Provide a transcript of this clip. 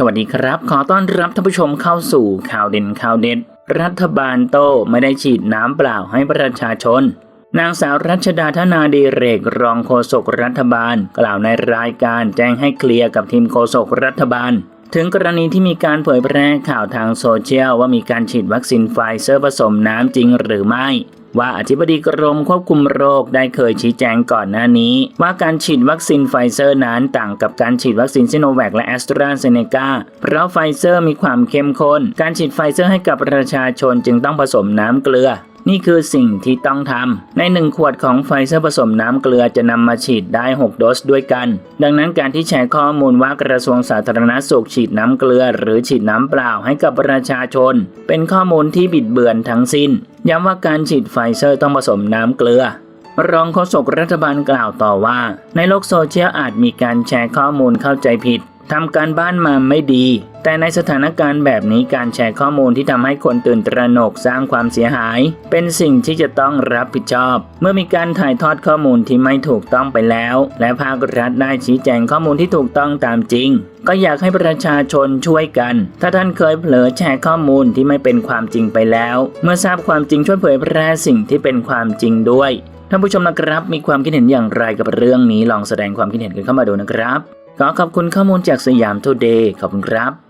สวัสดีครับ ขอต้อนรับท่านผู้ชมเข้าสู่ข่าวเด่นข่าวเด็ด รัฐบาลโตไม่ได้ฉีดน้ำเปล่าให้ประชาชน นางสาวรัชดาธนาดีเรกรองโฆษกรัฐบาล กล่าวในรายการแจ้งให้เคลียร์กับทีมโฆษกรัฐบาล ถึงกรณีที่มีการเผยแพร่ข่าวทางโซเชียลว่ามีการฉีดวัคซีนไฟเซอร์ผสมน้ำจริงหรือไม่ ว่าอธิบดีกรมควบคุมโรคได้เคยชี้แจงก่อนหน้านี้ ว่าการฉีดวัคซีนไฟเซอร์นั้นต่างกับการฉีดวัคซีนซิโนแวคและแอสตราเซเนกาเพราะไฟเซอร์มีความเข้มข้น การฉีดไฟเซอร์ให้กับประชาชนจึงต้องผสมน้ำเกลือนี่คือสิ่งที่ต้องทำ ในหนึ่งขวดของไฟเซอร์ผสมน้ำเกลือจะนำมาฉีดได้ 6 โดสด้วยกัน ดังนั้นการที่แชร์ข้อมูลว่ากระทรวงสาธารณสุขฉีดน้ำเกลือ หรือฉีดน้ำเปล่าให้กับประชาชน เป็นข้อมูลที่บิดเบือนทั้งสิ้น ย้ำว่าการฉีดไฟเซอร์ต้องผสมน้ำเกลือ รองโฆษกรัฐบาลกล่าวต่อว่า ในโลกโซเชียลอาจมีการแชร์ข้อมูลเข้าใจผิด ทำการบ้านมาไม่ดี แต่ในสถานการณ์แบบนี้การแชร์ข้อมูลที่ทำให้คนตื่นตระหนกสร้างความเสียหาย เป็นสิ่งที่จะต้องรับผิดชอบ เมื่อมีการถ่ายทอดข้อมูลที่ไม่ถูกต้องไปแล้ว และภาครัฐได้ชี้แจงข้อมูลที่ถูกต้องตามจริง ก็อยากให้ประชาชนช่วยกัน ถ้าท่านเคยเผลอแชร์ข้อมูลที่ไม่เป็นความจริงไปแล้ว เมื่อทราบความจริงช่วยเผยแพร่สิ่งที่เป็นความจริงด้วยท่านผู้ชมนะครับมีความคิดเห็นอย่างไรกับเรื่องนี้ลองแสดงความคิดเห็นกันเข้ามาดูนะครับ ขอขอบคุณข้อมูลจากสยามทูเดย์ขอบคุณครับ